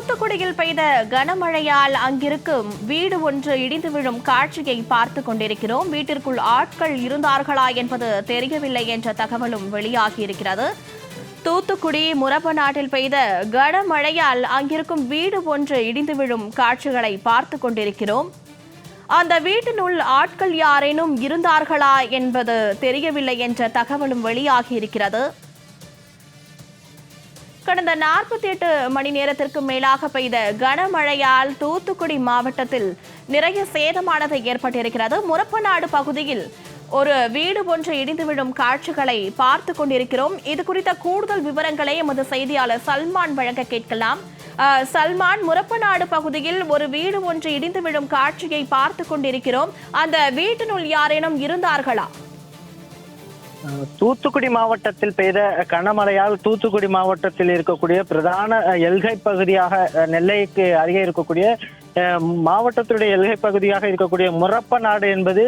தூத்துக்குடியில் பெய்த கனமழையால் அங்கிருக்கும் வீடு ஒன்று இடிந்து விழும் காட்சியை பார்த்து கொண்டிருக்கிறோம். வீட்டிற்குள் ஆட்கள் இருந்தார்களா என்பது தெரியவில்லை என்ற தகவலும் வெளியாகியிருக்கிறது. தூத்துக்குடி முரப்பநாட்டில் பெய்த கனமழையால் அங்கிருக்கும் வீடு ஒன்று இடிந்து விழும் காட்சிகளை பார்த்து கொண்டிருக்கிறோம். அந்த வீட்டினுள் ஆட்கள் யாரேனும் இருந்தார்களா என்பது தெரியவில்லை என்ற தகவலும் வெளியாகியிருக்கிறது. கடந்த நாற்பத்தி எட்டு மணி நேரத்திற்கு மேலாக பெய்த கனமழையால் தூத்துக்குடி மாவட்டத்தில் நிறைய சேதமானது ஏற்பட்டிருக்கிறது. முரப்பநாடு பகுதியில் ஒரு வீடு ஒன்று இடிந்து விழும் காட்சிகளை பார்த்து கொண்டிருக்கிறோம். இது குறித்த கூடுதல் விவரங்களை எமது செய்தியாளர் சல்மான் வழங்க கேட்கலாம். சல்மான் முரப்பநாடு பகுதியில் ஒரு வீடு ஒன்று இடிந்து விழும் காட்சியை பார்த்து கொண்டிருக்கிறோம். அந்த வீட்டினுள் யாரேனும் இருந்தார்களா? தூத்துக்குடி மாவட்டத்தில் பெய்த கனமழையால் தூத்துக்குடி மாவட்டத்தில் இருக்கக்கூடிய பிரதான எல்கை பகுதியாக நெல்லைக்கு அருகே இருக்கக்கூடிய மாவட்டத்தினுடைய மாவட்டத்துடைய எல்கை பகுதியாக இருக்கக்கூடிய முரப்ப நாடு என்பது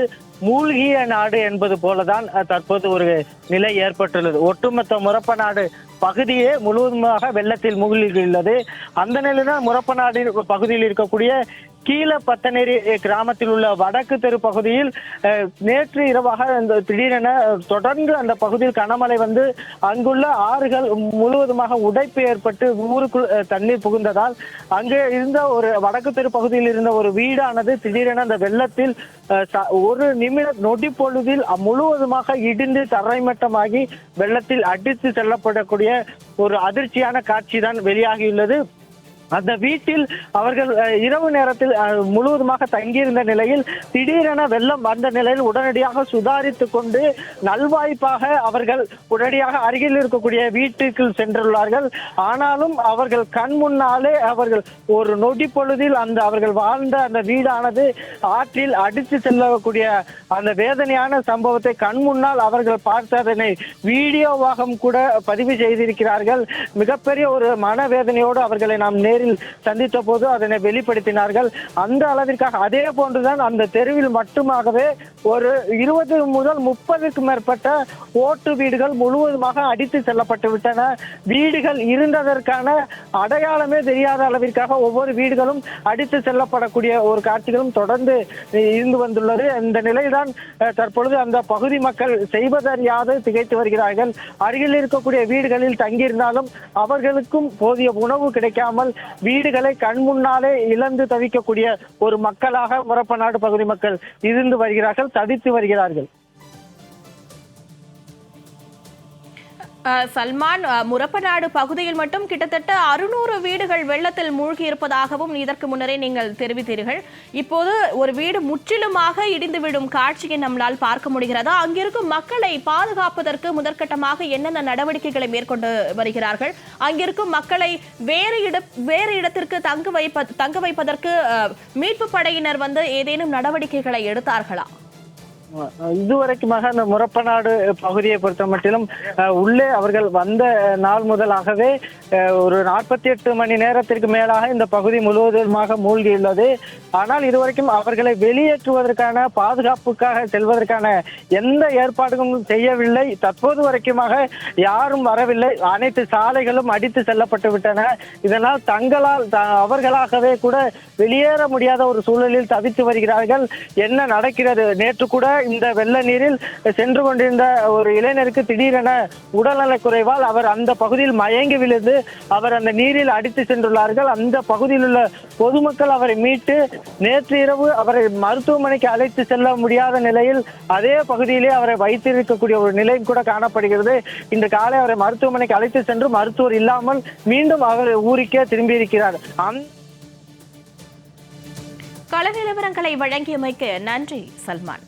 மூழ்கிய நாடு என்பது போலதான் தற்போது ஒரு நிலை ஏற்பட்டுள்ளது. ஒட்டுமொத்த முரப்ப நாடு பகுதியே முழுவதுமாக வெள்ளத்தில் மூழ்கியுள்ளது. அந்த நிலையில் முரப்ப நாடு பகுதியில் இருக்கக்கூடிய கீழ பத்தநேரி கிராமத்தில் உள்ள வடக்கு தெரு பகுதியில் நேற்று இரவாக இந்த திடீரென தொடர்ந்து அந்த பகுதியில் கனமழை வந்து அங்குள்ள ஆறுகள் முழுவதுமாக உடைப்பு ஏற்பட்டு ஊருக்குள் தண்ணீர் புகுந்ததால் அங்கே இருந்த ஒரு வடக்கு தெரு பகுதியில் இருந்த ஒரு வீடானது திடீரென அந்த வெள்ளத்தில் ஒரு நிமிட நொடி பொழுதில் முழுவதுமாக இடிந்து தரைமட்டமாகி வெள்ளத்தில் அடித்து செல்லப்படக்கூடிய ஒரு அதிர்ச்சியான காட்சி தான் வெளியாகியுள்ளது. அந்த வீட்டில் அவர்கள் இரவு நேரத்தில் முழுவதுமாக தங்கியிருந்த நிலையில் திடீரென வெள்ளம் வந்த நிலையில் உடனடியாக சுதாரித்து கொண்டு நல்வாய்ப்பாக அவர்கள் உடனடியாக அருகில் இருக்கக்கூடிய வீட்டுக்கு சென்றுள்ளார்கள். ஆனாலும் அவர்கள் கண் முன்னாலே அவர்கள் ஒரு நொடி பொழுதில் அந்த அவர்கள் வாழ்ந்த அந்த வீடானது ஆற்றில் அடித்து செல்லக்கூடிய அந்த வேதனையான சம்பவத்தை கண் முன்னால் அவர்கள் பார்த்ததனை வீடியோவாகவும் கூட பதிவு செய்திருக்கிறார்கள். மிகப்பெரிய ஒரு மனவேதனையோடு அவர்களை நாம் நேரில் சந்தித்த போது அதனை வெளிப்படுத்தினார்கள். அந்த அளவிற்காக அதே போன்றுதான் அந்த தெருவில் மட்டுமாகவே ஒரு இருபது முதல் முப்பதுக்கு மேற்பட்ட ஓட்டு வீடுகள் முழுவதுமாக அடித்து செல்லப்பட்டு விட்டன. வீடுகள் இருந்ததற்கான அடையாளமே தெரியாத அளவிற்காக ஒவ்வொரு வீடுகளும் அடித்து செல்லப்படக்கூடிய ஒரு காட்சிகளும் தொடர்ந்து இருந்து வந்துள்ளது. இந்த நிலைதான் தற்பொழுது அந்த பகுதி மக்கள் செய்வதறியாது திகைத்து வருகிறார்கள். அருகில் இருக்கக்கூடிய வீடுகளில் தங்கியிருந்தாலும் அவர்களுக்கும் போதிய உணவு கிடைக்காமல் வீடுகளை கண் முன்னாலே இழந்து தவிக்கக்கூடிய ஒரு மக்களாக முரப்பநாடு பகுதி மக்கள் இருந்து வருகிறார்கள் தவித்து வருகிறார்கள். சல்மான் முரப்பநாடு பகுதியில் மட்டும் கிட்டத்தட்ட அறுநூறு வீடுகள் வெள்ளத்தில் மூழ்கி இருப்பதாகவும் இதற்கு முன்னரே நீங்கள் தெரிவித்தீர்கள். இப்போது ஒரு வீடு முற்றிலுமாக இடிந்து விடும் காட்சியை நம்மளால் பார்க்க முடிகிறது? அங்கிருக்கும் மக்களை பாதுகாப்பதற்கு முதற்கட்டமாக என்னென்ன நடவடிக்கைகளை மேற்கொண்டு வருகிறார்கள்? அங்கிருக்கும் மக்களை வேறு இட வேறு இடத்திற்கு தங்க வைப்ப தங்க வைப்பதற்கு மீட்பு படையினர் வந்து ஏதேனும் நடவடிக்கைகளை எடுத்தார்களா? இதுவரைக்குமாக அந்த முரப்பநாடு பகுதியை பொறுத்த மட்டிலும் உள்ளே அவர்கள் வந்த நாள் முதலாகவே ஒரு நாற்பத்தி எட்டு மணி நேரத்திற்கு மேலாக இந்த பகுதி முழுவதுமாக மூழ்கியுள்ளது. ஆனால் இதுவரைக்கும் அவர்களை வெளியேற்றுவதற்கான பாதுகாப்புக்காக செல்வதற்கான எந்த ஏற்பாடுகளும் செய்யவில்லை. தற்போது வரைக்குமாக யாரும் வரவில்லை. அனைத்து சாலைகளும் அடித்து செல்லப்பட்டு விட்டன. இதனால் தங்களால் த- அவர்களாகவே கூட வெளியேற முடியாத ஒரு சூழலில் தவித்து வருகிறார்கள். என்ன நடக்கிறது? நேற்று கூட இந்த வெள்ள நீரில் சென்று கொண்டிருந்த ஒரு இளைஞருக்கு திடீரென உடல்நலக் குறைவால் அவர் அந்த பகுதியில் மயங்கி விழுந்து அவர் அந்த நீரில் அடித்து சென்றுள்ளார்கள். அந்த பகுதியில் உள்ள பொதுமக்கள் அவரை மீட்டு நேற்று இரவு அவரை மருத்துவமனைக்கு அழைத்து செல்ல முடியாத நிலையில் அதே பகுதியிலே அவரை வைத்திருக்கக்கூடிய ஒரு நிலையும் கூட காணப்படுகிறது. இன்று காலை அவரை மருத்துவமனைக்கு அழைத்து சென்று மருத்துவர் இல்லாமல் மீண்டும் அவர் ஊருக்கே திரும்பியிருக்கிறார். அந்த கள நிலவரங்களை வழங்கியமைக்கு நன்றி சல்மான்.